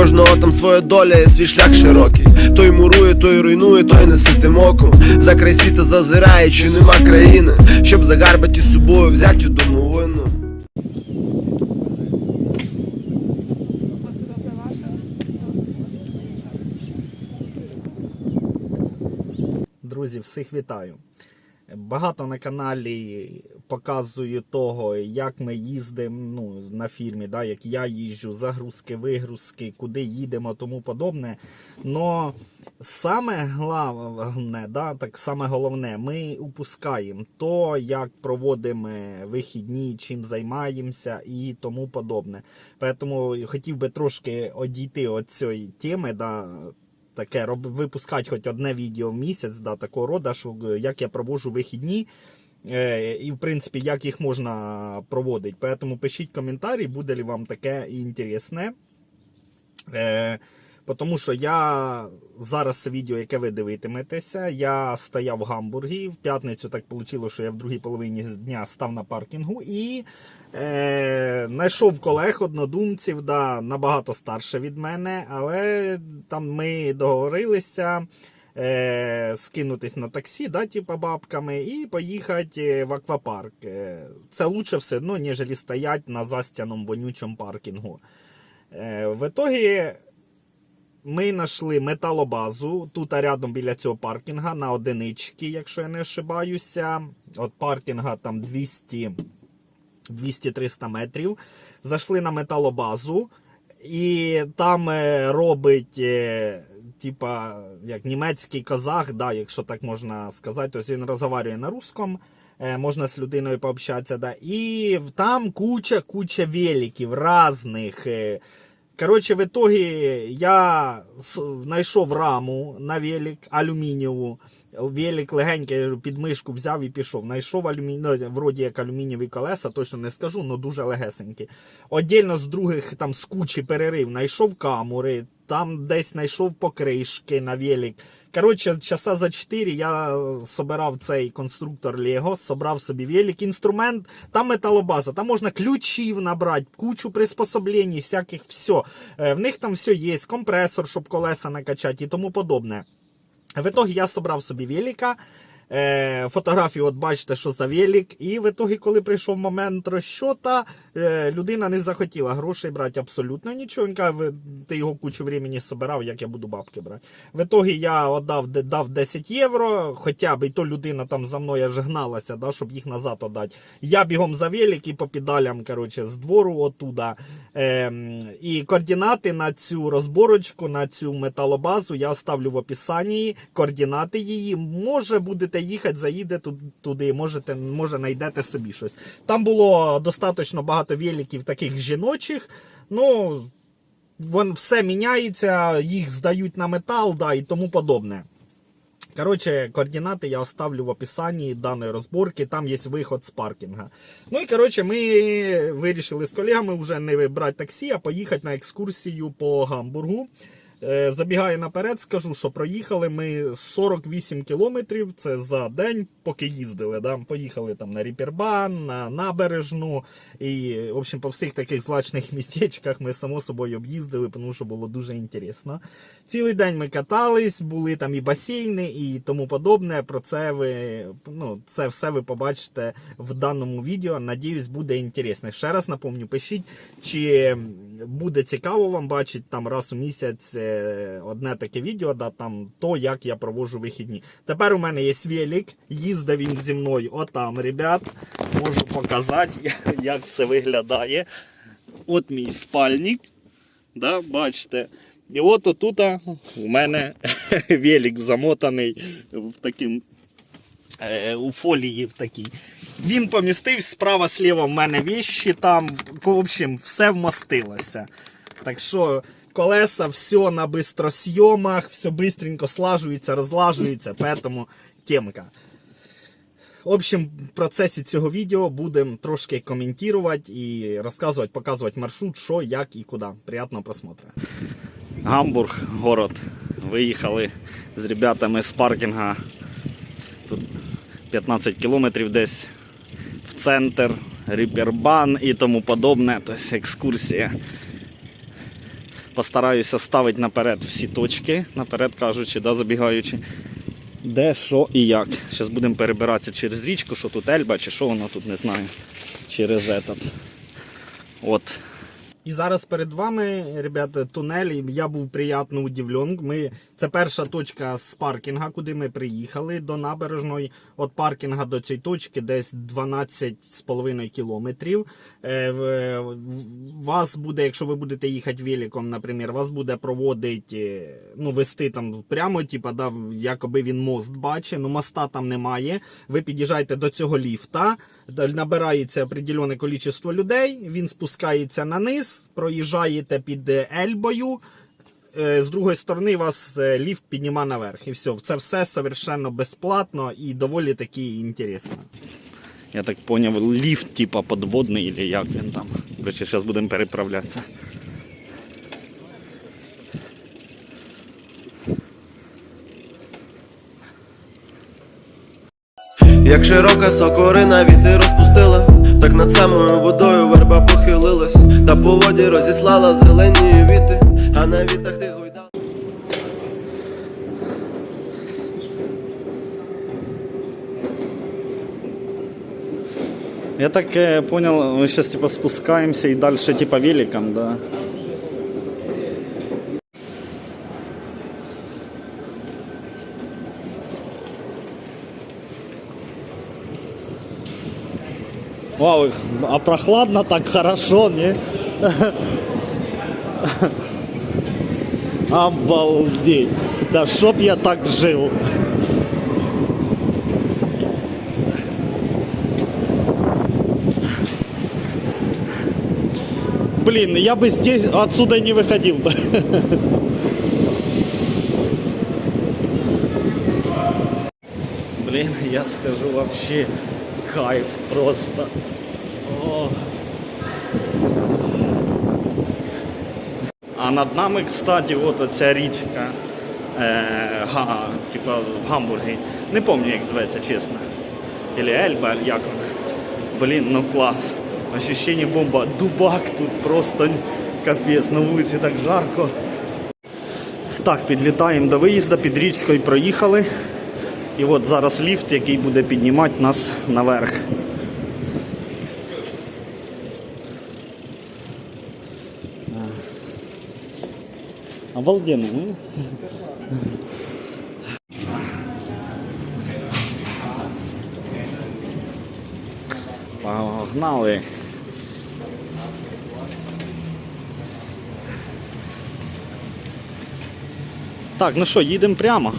кожного там своя доля, і свій шлях широкий. Той мурує, той руйнує, той не ситим оком. За край світа зазирає, чи нема країни, щоб загарбати з собою взяти домовину. Друзі, всіх вітаю. Багато на каналі показую того, як ми їздимо ну, на фірмі, да, як я їжджу, загрузки, вигрузки, куди їдемо, тому подобне. Но саме головне, да, так саме головне, ми упускаємо то, як проводимо вихідні, чим займаємося і тому подобне. Тому хотів би трошки одійти від цієї теми. Да, таке роб, випускати хоч одне відео в місяць, да, такого роду, що е, як я проводжу вихідні. Е, і, в принципі, як їх можна проводити. Тому пишіть коментарі, буде ли вам таке інтересне. Е, тому що я зараз відео, яке ви дивитиметеся, я стояв в Гамбургі. В п'ятницю так вийшло, що я в другій половині дня став на паркінгу і е, знайшов колег, однодумців, да, набагато старше від мене, але там ми договорилися. Е, скинутись на таксі, да, типа бабками, і поїхати в аквапарк. Е, Це лучше все одно, ніж стоять на застяному вонючому паркінгу. Е, в итоге ми знайшли металобазу тут рядом біля цього паркінга на одинички, якщо я не ошибаюся. От паркінга там 200 200-300 метрів. Зайшли на металобазу, і там е, робить. е, Типа, як німецький казах, да, якщо так можна сказати, тобто він розмовляє на русском, е, можна з людиною пообщатися, да, і там куча, куча великів різних. Коротше, в итоге я знайшов раму на велик алюмінієву. Велик легенький під мишку взяв і пішов. Знайшов алюмі... ну, вроді як алюмінієві колеса, точно не скажу, але дуже легесенькі. Отдільно з других там з кучі перерив знайшов камери, там десь знайшов покришки на велик. Коротше, часа за 4 я собирав цей конструктор Лего, собрав собі велик, інструмент, там металобаза, там можна ключів набрати, кучу приспособлень, всяких все. В них там все є, компресор, щоб колеса накачати і тому подобне. В итоге я собрав собі велика. Е, фотографію, от бачите, що за велик. І в итоге, коли прийшов момент розчота, е, людина не захотіла грошей брати абсолютно нічого. Ти його кучу времени собирав, як я буду бабки брати. В итоге я отдав, дав 10 євро, хоча б і то людина там за мною аж гналася, да, щоб їх назад отдати. Я бігом за велик і по педалям коротше, з двору отуда. Ем, і координати на цю розборочку, на цю металобазу я оставлю в описанні. Координати її. Може будете їхати, заїдете туди, можете, може знайдете собі щось. Там було достатньо багато великів таких жіночих. Ну, вон все міняється, їх здають на метал, да, і тому подобне. Коротше, координати я оставлю в описанні даної розборки, там є виход з паркінга. Ну і коротше, ми вирішили з колегами вже не брати таксі, а поїхати на екскурсію по Гамбургу. Е, Забігаю наперед, скажу, що проїхали ми 48 кілометрів. Це за день, поки їздили. Да? Поїхали там на Ріпербан, на набережну. І, в общем, по всіх таких злачних містечках ми само собою об'їздили, тому що було дуже інтересно. Цілий день ми катались, були там і басейни, і тому подобне. Про це ви ну, це все ви побачите в даному відео. Надіюсь, буде інтересно. Ще раз напомню, пишіть, чи буде цікаво вам бачити там раз у місяць е, одне таке відео, да, там то, як я проводжу вихідні. Тепер у мене є велик, їздив він зі мною отам, ребят. Можу показати, як це виглядає. От мій спальник. Да, бачите. І от отут у мене велик замотаний в таким, е, у фолії в такій. Він помістив справа сліва в мене віщі там. В общем, все вмостилося. Так що колеса, все на бистросйомах, все бистренько слажується, розлажується, поэтому темка. В общем, в процесі цього відео будемо трошки коментувати і розказувати, показувати маршрут, що, як і куди. Приятного просмотру. Гамбург, город. Виїхали з ребятами з паркінга. Тут 15 кілометрів десь в центр, Ріпербан і тому подобне. Тобто екскурсія. Постараюся ставити наперед всі точки, наперед кажучи, да, забігаючи. Де, що і як. Зараз будемо перебиратися через річку, що тут Ельба, чи що воно тут, не знаю. Через этот. От. І зараз перед вами, ребята, тунель. Я був приємно удивлен. Ми, це перша точка з паркінга, куди ми приїхали до набережної. От паркінга до цієї точки десь 12,5 кілометрів. Е, Вас буде, якщо ви будете їхати великом, наприклад, вас буде проводити, ну, вести там прямо, типа, да, якоби він мост бачить, ну моста там немає. Ви під'їжджаєте до цього ліфта, набирається определене кількість людей, він спускається на низ, проїжджаєте під е, Ельбою. Е, З другої сторони вас е, ліфт підніма наверх. І все. Це все совершенно безплатно і доволі таки інтересно. Я так зрозумів, ліфт типа подводний, чи як він там. Короче, зараз будемо переправлятися. Як широка сокорина віти розпустила, так над самою водою верба похилилась, та по воді розіслала зелені віти, а на вітах ти гойдала. Я так э, понял, мы сейчас типа спускаемся и дальше типа великом, да. Вау, а прохладно так хорошо, не? Обалдеть. Да чтоб я так жил. Блин, я бы здесь отсюда не выходил бы. Блин, я скажу вообще кайф просто. О. А над нами, кстати, от оця річка. Е, га, типа в Гамбургі. Не пам'ятаю, як зветься, чесно. Или Ельба, як вона. Блін, ну клас. Ощущение бомба. Дубак тут просто капець. На вулиці так жарко. Так, підлітаємо до виїзду, під річкою проїхали. І от зараз ліфт, який буде піднімати нас наверх. Обалденно, ну? Погнали. Так, ну що, їдемо прямо.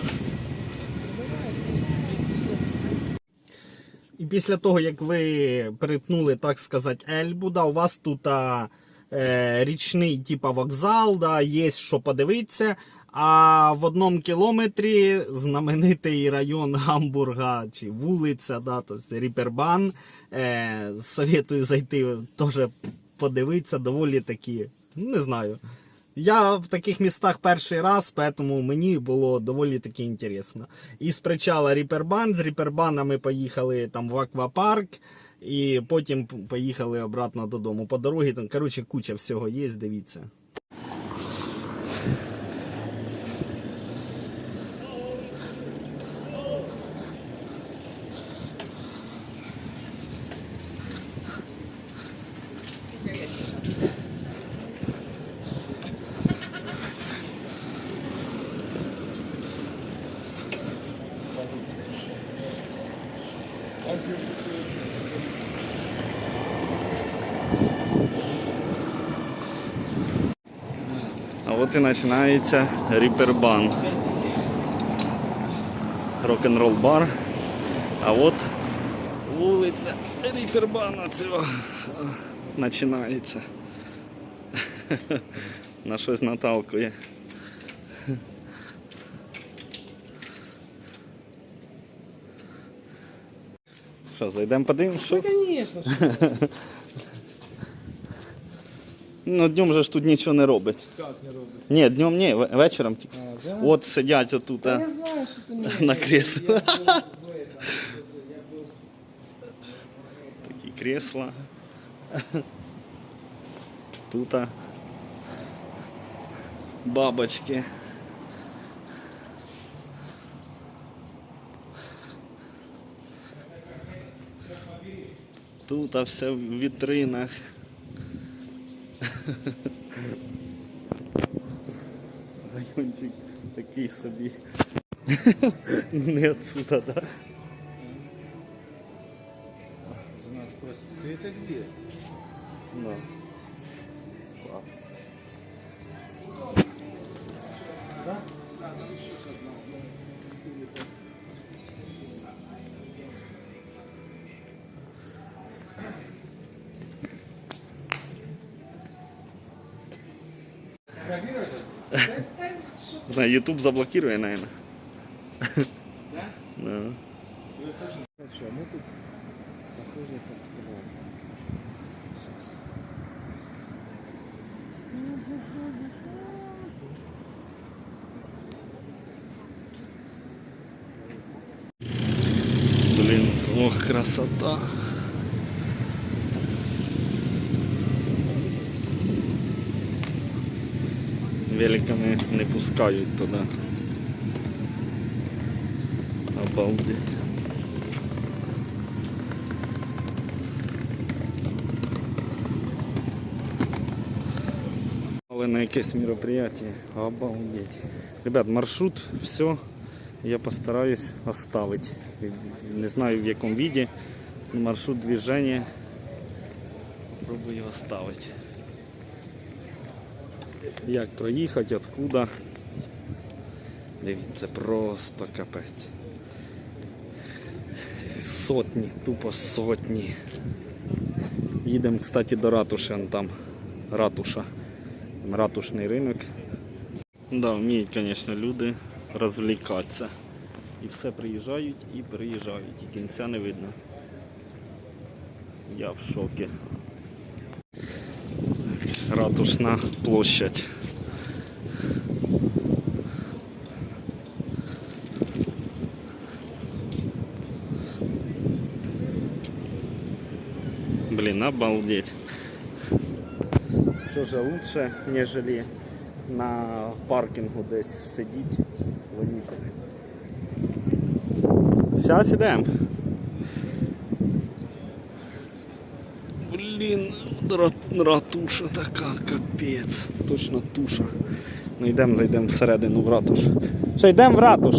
І після того, як ви перетнули, так сказати, Ельбу, да, у вас тут а, е, річний типа вокзал, да, є що подивитися. А в одному кілометрі знаменитий район Гамбурга чи вулиця, да, тобто Ріпербан. Е, советую зайти теж подивитися, доволі такі, не знаю. Я в таких містах перший раз, тому мені було доволі таки інтересно. І з Ріпербан, з Ріпербана ми поїхали там в аквапарк, і потім поїхали обратно додому. По дорозі там, коротше, куча всього є, дивіться. І починається Ріпербан. Рок-н-рол бар. А от вулиця Ріпербана цього починається. На щось наталкує. Що, зайдемо подивимось? Що? Конечно. Ну, днем же ж тут нічого не робить. Как не робить? Ні, днем ні, ве- вечором тільки. А, да? От сидять отут. Я а. знаю, что ты не На робиш. кресло. Я был в этом, я был Такі кресла. Тут. а. бабочки. Тут а все в вітринах. Райончик такий собі. Не отсюда, да? Жена спросит, ты это где? Да. Класс. Знаю, YouTube заблокирує, наверное. Да? Да. Тебе тоже. Хорошо, а мы тут похоже как в клоун. Блин, ох, красота. Великами не пускають туди. Обалдеть. Але на якесь мероприятие. Обалдеть. Ребят, маршрут, все. Я постараюсь оставить. Не знаю в якому виде. Маршрут движения. Попробую оставить. Як проїхати, откуда. Дивіться, просто капець. Сотні, тупо сотні. Їдемо, кстати, до ратуші, там ратуша. Ратушний ринок. Да, вміють, звісно, люди розвлікатися. І все приїжджають і приїжджають. І кінця не видно. Я в шокі. Ратушна площадь. Блин, обалдеть. Все же лучше, нежели на паркінгу десь сидіть, воніть. Зараз ідемо. Блін, ра- Ратуша така, капець. Точно туша. Ну йдемо, зайдемо всередину в ратуш. Що йдемо в ратуш.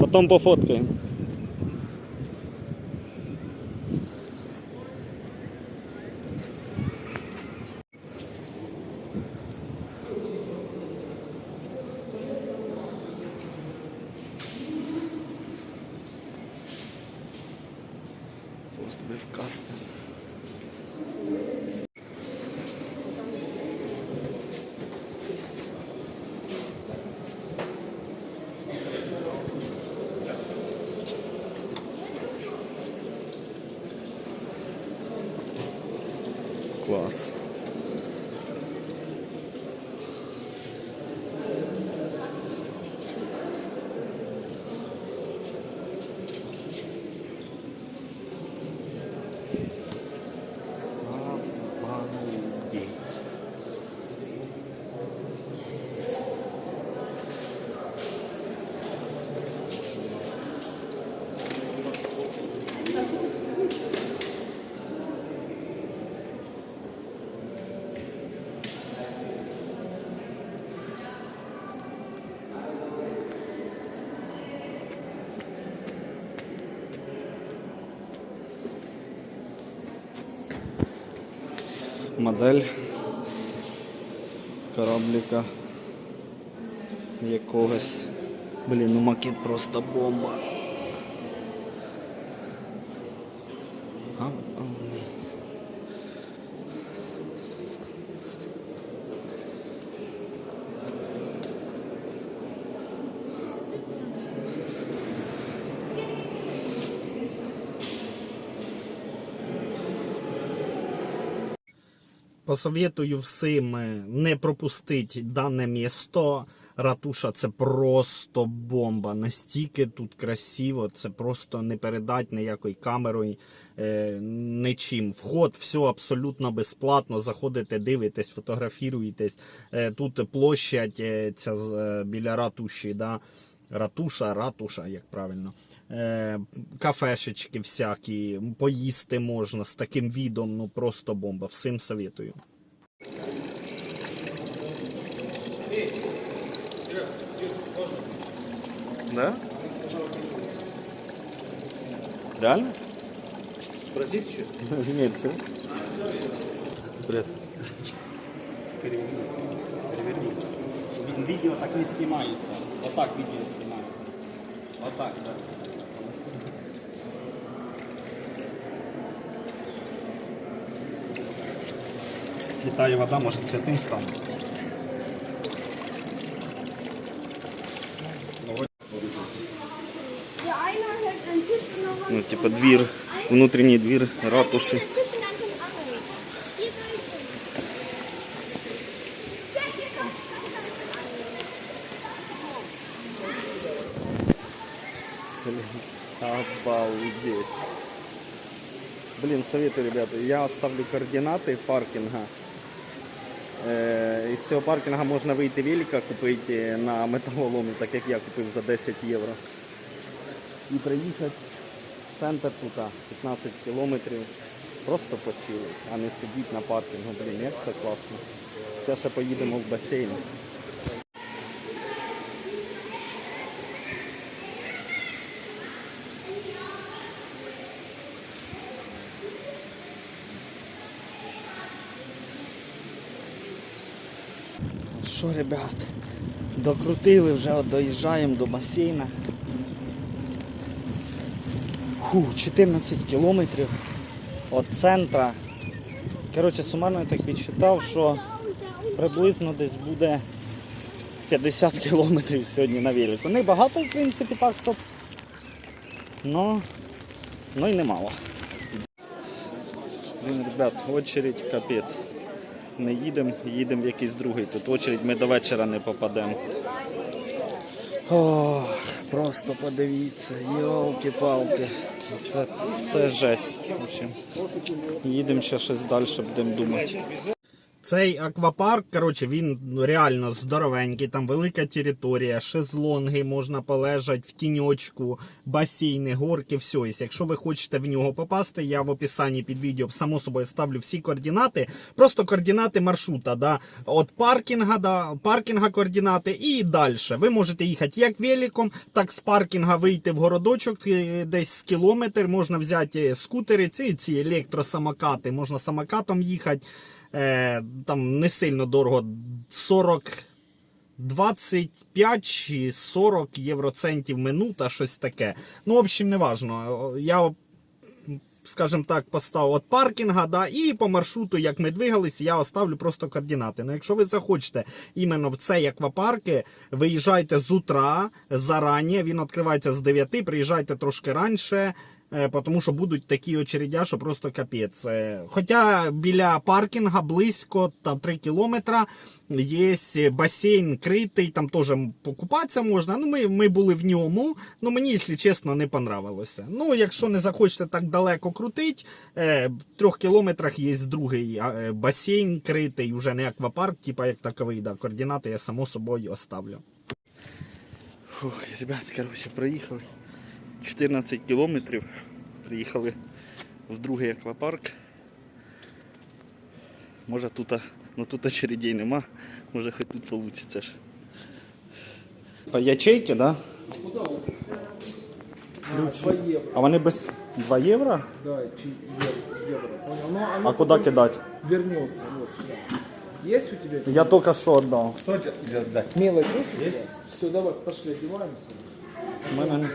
Потім пофоткаємо. Позбив кастинг. Клас. Обалдеть. Модель кораблика якогось. Блін, ну макет просто бомба. Посоветую всім е, не пропустити дане місто. ратуша це просто бомба. Настільки тут красиво, це просто не передать ніякою камерою, е, нічим. Вход, все абсолютно безплатно. Заходите, дивитесь, фотографіруєтесь. Е, тут площадь е, ця е, біля ратуші. Да? Ратуша, ратуша, як правильно. Е, кафешечки всякі, поїсти можна з таким відом, ну просто бомба. Всім советую. Да? Реально? Спросить еще? Нет, все. Привет. Відео так не знімається. Отак відео знімається. Отак, так. Святая вода може святим стане. Der eine hält einen Tisch in der Hand. Ну, типа двір, внутрішній двір ратуші. Der Tisch in einem Angel. Hier will ich hin. Ja, hier kommt Обалдеть. Блин, советую, ребята, я оставлю координати паркінга. Е, із цього паркінгу можна вийти велика купити на металоломі, так як я купив за 10 євро. І приїхати в центр тут, 15 кілометрів. Просто почили, а не сидіти на паркінгу. Блін, як це класно. Зараз ще поїдемо в басейн. Що, ребят, докрутили вже, доїжджаємо до басейна. Фу, 14 кілометрів від центра. Коротше, сумарно я так підсчитав, що приблизно десь буде 50 кілометрів сьогодні на велику. Не багато, в принципі, так, щоб. Но, ну і немало. Блін, ребят, очередь капець. Не їдемо, їдемо в якийсь другий. Тут очередь ми до вечора не попадемо. Ох, просто подивіться, йолки-палки. Це, це жесть. В общем, їдемо ще щось далі, будемо думати. Цей аквапарк, коротше, він ну, реально здоровенький, там велика територія, шезлонги, можна полежати в тіньочку, басейни, горки, все. І Якщо ви хочете в нього попасти, я в описанні під відео само собою ставлю всі координати, просто координати маршрута, да, от паркінга, да, паркінга координати і далі. Ви можете їхати як великом, так з паркінга вийти в городочок е, десь з кілометр, можна взяти скутери, ці, ці електросамокати, можна самокатом їхати. Е, там не сильно дорого 40 25 чи 40 євроцентів минута, щось таке. Ну, в общем, не важно. Я, скажімо так, поставив от паркінга, да, і по маршруту, як ми двигалися, я оставлю просто координати. Ну, якщо ви захочете іменно в цей аквапарки, виїжджайте з утра зарані, він відкривається з 9, приїжджайте трошки раніше. Е, Тому що будуть такі очередя, що просто капець. Е, Хоча біля паркінга близько там 3 кілометра є басейн критий, там теж покупатися можна. Ну, ми, ми були в ньому. Ну мені, якщо чесно, не понравилося. Ну, якщо не захочете так далеко крутити, е, в трьох кілометрах є другий басейн критий, вже не аквапарк, типа як таковий, да, координати я само собою оставлю. Фух, ребята, короче, проїхали 14 кілометрів. Приїхали в другий аквапарк. Може тут, ну тут очередей нема, може хоч тут вийде. По ячейки, да? Евро. А вони без 2 євро? Да, чи евро, евро. Понял? Ну, оно А куди кидати? вернется. Вот сюда. Есть у тебя? Я тільки що віддав. Мелочь есть у? Все, давай, пошли, одеваемся. У мене.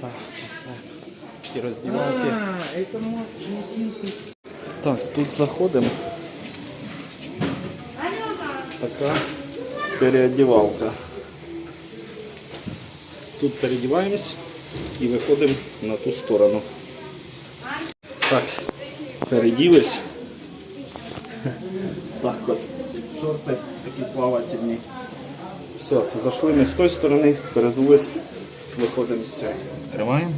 Так, так. Роздівалки. Так, тут заходимо. Така переодівалка. Тут переодіваємось і виходимо на ту сторону. Так, переділись. Так от. Шорти такі плавательні. Все, зайшли ми з тої сторони, перезулись, виходимо з цієї. Тримаємо.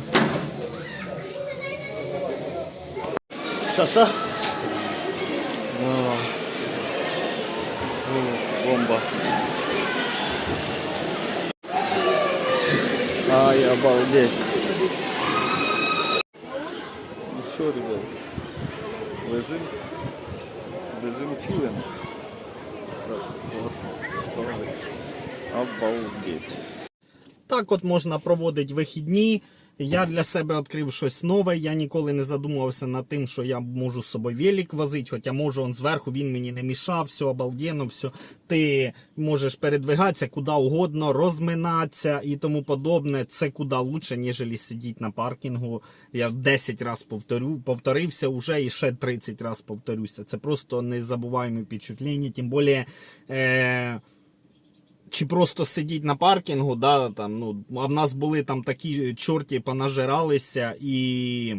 Шаша. Бомба. Ай, обалдеть. Ну що, ребят, лежим, лежим, чилим. Класно. Обалдеть. Так от можна проводити вихідні. Я для себе відкрив щось нове. Я ніколи не задумувався над тим, що я можу з собою велик возити, хоча можу он зверху, він мені не мішав, все обалденно, все. Ти можеш передвигатися куди угодно, розминатися і тому подобне. Це куди лучше, ніж сидіти на паркінгу. Я 10 разів повторю, повторився вже і ще 30 разів повторюся. Це просто незабуваємі впечатлення, тим більше. Е- чи просто сидіть на паркінгу, да, там, ну, а в нас були там такі чорті понажиралися і.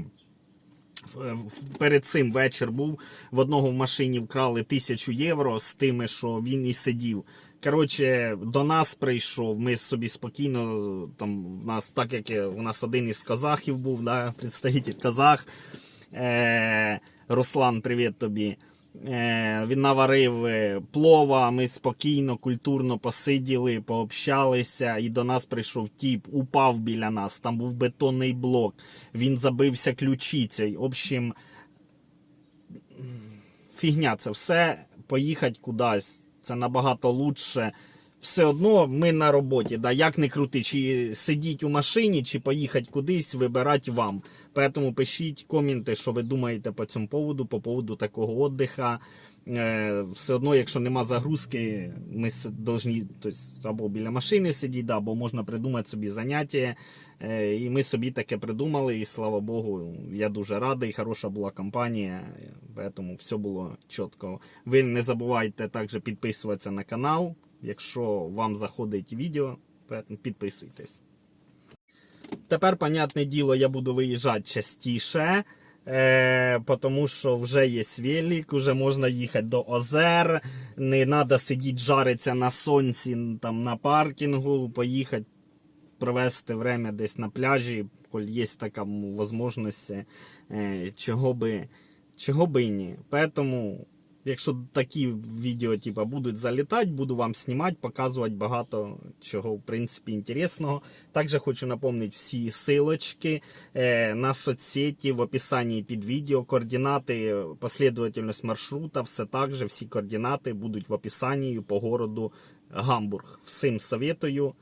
Перед цим вечір був. В одного в машині вкрали тисячу євро з тими, що він і сидів. Коротше, до нас прийшов. Ми собі спокійно. Там в нас, так як у нас один із казахів був, да, представитель казах. Е, Руслан, привіт тобі. Е, він наварив е, плова, ми спокійно, культурно посиділи, пообщалися, і до нас прийшов тіп, упав біля нас. Там був бетонний блок. Він забився ключицею. В общем, фігня, це все поїхати кудись. Це набагато лучше. Все одно ми на роботі. Да, як не крути, чи сидіть у машині, чи поїхати кудись, вибирати вам. Поэтому пишіть коменти, що ви думаєте по цьому поводу, по поводу такого отдиха. Е, все одно, якщо нема загрузки, ми тобто, або біля машини сидіти, або можна придумати собі заняття. Е, і ми собі таке придумали, і слава Богу, я дуже радий. Хороша була компанія, тому все було чітко. Ви не забувайте також підписуватися на канал. Якщо вам заходить відео, підписуйтесь. Тепер, понятне діло, я буду виїжджати частіше. Е, тому що вже є велик, вже можна їхати до озер, не треба сидіти жаритися на сонці там, на паркінгу, поїхати провести время десь на пляжі, коли є така можливість, е, чого би, чого би і ні. Поэтому, якщо такі відео типа, будуть залітати, буду вам знімати, показувати багато чого, в принципі, інтересного. Також хочу напомнити всі силочки е, на соцсеті в описанні під відео, координати, последовательність маршрута, все так же, всі координати будуть в описанні по городу Гамбург. Всім советую.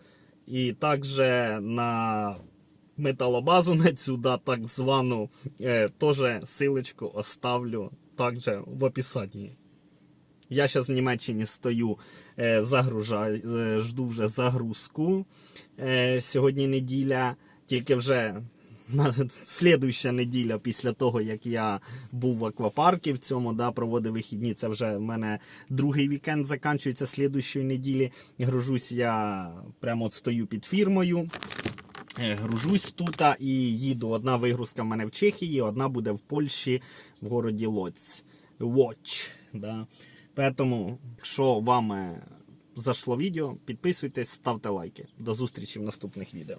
І також на металобазу на цю, да, так звану, е, теж силочку оставлю також в описанні. Я зараз в Німеччині стою, е, загружаю, е, жду вже загрузку. Е, сьогодні неділя, тільки вже слідуюча неділя після того, як я був в аквапарку в цьому, да, проводив вихідні. Це вже в мене другий вікенд закінчується слідуючої неділі. Гружусь я прямо от стою під фірмою. Е, Гружусь тут і їду. Одна вигрузка в мене в Чехії, одна буде в Польщі в городі Лоць. Watch. Да. Тому, якщо вам е, зайшло відео, підписуйтесь, ставте лайки. До зустрічі в наступних відео.